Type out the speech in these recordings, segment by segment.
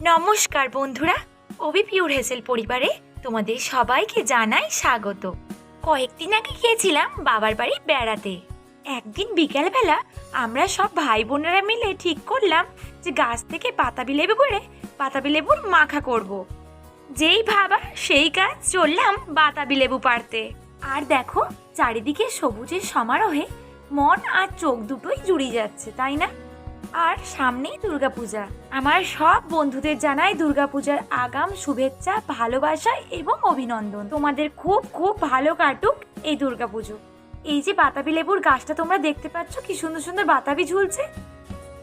নমস্কার বন্ধুরা অবি পিউর হেসেল পরিবারে তোমাদের সবাইকে জানাই স্বাগত। কয়েকদিন আগে গিয়েছিলাম বাবার বাড়ি বেড়াতে। একদিন বিকেলবেলা আমরা সব ভাই বোনেরা মিলে ঠিক করলাম যে গাছ থেকে বাতাবি লেবু করে বাতাবি লেবুর মাখা করব। যেই ভাবা সেই কাজ চললাম বাতাবি লেবু পারতে আর দেখো, চারিদিকে সবুজের সমারোহে মন আর চোখ দুটোই জুড়িয়ে যাচ্ছে, তাই না? আর সামনেই দুর্গাপূজা। আমার সব বন্ধুদের জানাই দুর্গাপূজার আগাম শুভেচ্ছা, ভালোবাসা এবং অভিনন্দন। তোমাদের খুব খুব ভালো কাটুক এই দুর্গাপুজো। এই যে বাতাবি লেবুর গাছটা তোমরা দেখতে পাচ্ছ, কি সুন্দর সুন্দর বাতাবি ঝুলছে।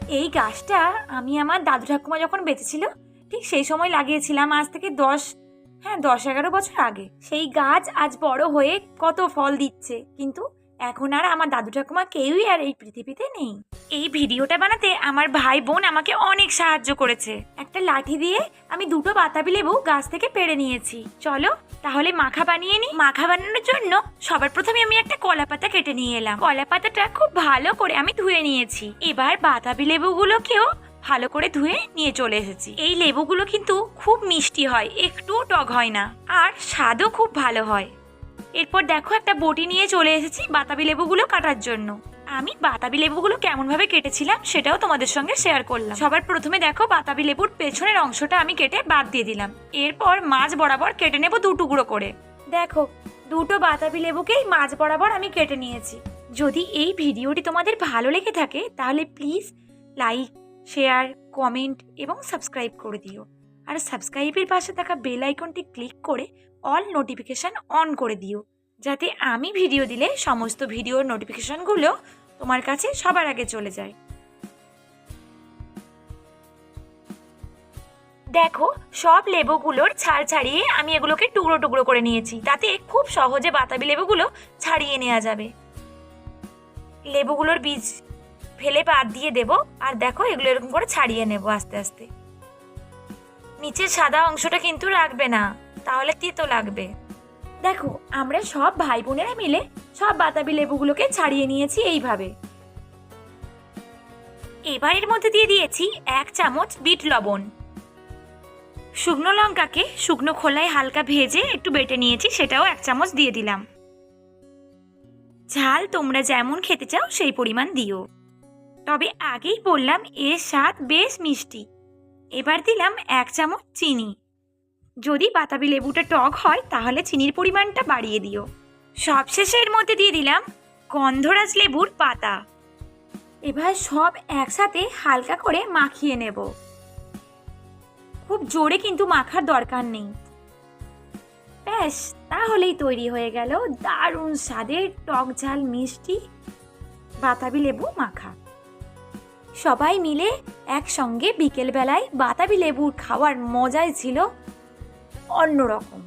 এই গাছটা আমি আমার দাদু ঠাকুমা যখন বেঁচে ছিল ঠিক সেই সময় লাগিয়েছিলাম আজ থেকে দশ হ্যাঁ দশ, এগারো বছর আগে। সেই গাছ আজ বড় হয়ে কত ফল দিচ্ছে। কিন্তু এখন আর আমার দাদু ঠাকুমা কেউই আর এই পৃথিবীতে নেই। এই ভিডিওটা বানাতে আমার ভাই বোন আমাকে অনেক সাহায্য করেছে। একটা লাঠি দিয়ে আমি দুটো বাতাবি লেবু গাছ থেকে পেড়ে নিয়েছি। চলো, তাহলে মাখা বানিয়ে নিই। মাখা বানানোর জন্য সবার প্রথমে আমি একটা কলা পাতা কেটে নিয়ে এলাম। কলা পাতাটা খুব ভালো করে আমি ধুয়ে নিয়েছি। এবার বাতাবি লেবুগুলোকেও ভালো করে ধুয়ে নিয়ে চলে এসেছি। এই লেবুগুলো কিন্তু খুব মিষ্টি হয়, একটুও টক হয় না। আর স্বাদও খুব ভালো হয়। এরপর দেখো একটা বটি নিয়ে চলে এসেছি বাতাবি লেবুগুলো কাটার জন্য। আমি বাতাবি লেবুগুলো কেমনভাবে কেটেছিলাম সেটাও তোমাদের সঙ্গে শেয়ার করলাম। সবার প্রথমে দেখো বাতাবি লেবুর পেছনের অংশটা আমি কেটে বাদ দিয়ে দিলাম। এরপর মাছ বরাবর কেটে নেব দু টুকরো করে। দেখো, দুটো বাতাবি লেবুকেই মাছ বরাবর আমি কেটে নিয়েছি। যদি এই ভিডিওটি তোমাদের ভালো লেগে থাকে, তাহলে প্লিজ লাইক শেয়ার কমেন্ট এবং সাবস্ক্রাইব করে দিও। আর সাবস্ক্রাইবের পাশে থাকা বেল আইকনটি ক্লিক করে অল নোটিফিকেশান অন করে দিও, যাতে আমি ভিডিও দিলে সমস্ত ভিডিওর নোটিফিকেশানগুলো তোমার কাছে সবার আগে চলে যায়। দেখো, সব লেবুগুলোর ছাড় ছাড়িয়ে আমি এগুলোকে টুকরো টুকরো করে নিয়েছি, তাতে খুব সহজে বাতাবি লেবুগুলো ছাড়িয়ে নেওয়া যাবে। লেবুগুলোর বীজ ফেলে বাদ দিয়ে দেব, আর দেখো এগুলো এরকম করে ছাড়িয়ে নেব আস্তে আস্তে। নিচের সাদা অংশটা কিন্তু রাখবে না তাহলে তেতো লাগবে। দেখো আমরা সব ভাই বোনেরা মিলে সব বাতাবি লেবুগুলোকে ছাড়িয়ে নিয়েছি এইভাবে। এবার এর মধ্যে দিয়ে দিয়েছি এক চামচ বিট লবণ। শুকনো লঙ্কাকে শুকনো খোলায় হালকা ভেজে একটু বেটে নিয়েছি সেটাও এক চামচ দিয়ে দিলাম। ঝাল তোমরা যেমন খেতে চাও সেই পরিমাণ দিও। তবে আগেই বললাম এর স্বাদ বেশ মিষ্টি। এবার দিলাম এক চামচ চিনি। যদি বাতাবি লেবুটা টক হয়, তাহলে চিনির পরিমাণটা বাড়িয়ে দিও। সবশেষে এর মধ্যে দিয়ে দিলাম গন্ধরাজ লেবুর পাতা। এবার সব একসাথে হালকা করে মাখিয়ে নেব। খুব জোরে কিন্তু মাখার দরকার নেই। ব্যাস, তাহলেই তৈরি হয়ে গেল দারুণ স্বাদের টক ঝাল মিষ্টি বাতাবি লেবু মাখা। সবাই মিলে একসঙ্গে বিকেলবেলায় বাতাবি লেবুর খাওয়ার মজাই ছিল অন্যরকম।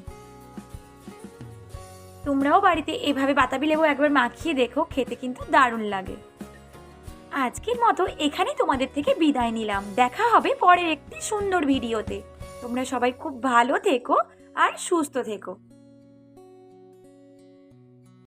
তোমরাও বাড়িতে এভাবে বাতাবি লেবু একবার মাখিয়ে দেখো, খেতে কিন্তু দারুণ লাগে। আজকের মতো এখানেই তোমাদের থেকে বিদায় নিলাম। দেখা হবে পরের একটি সুন্দর ভিডিওতে। তোমরা সবাই খুব ভালো থেকো আর সুস্থ থেকো।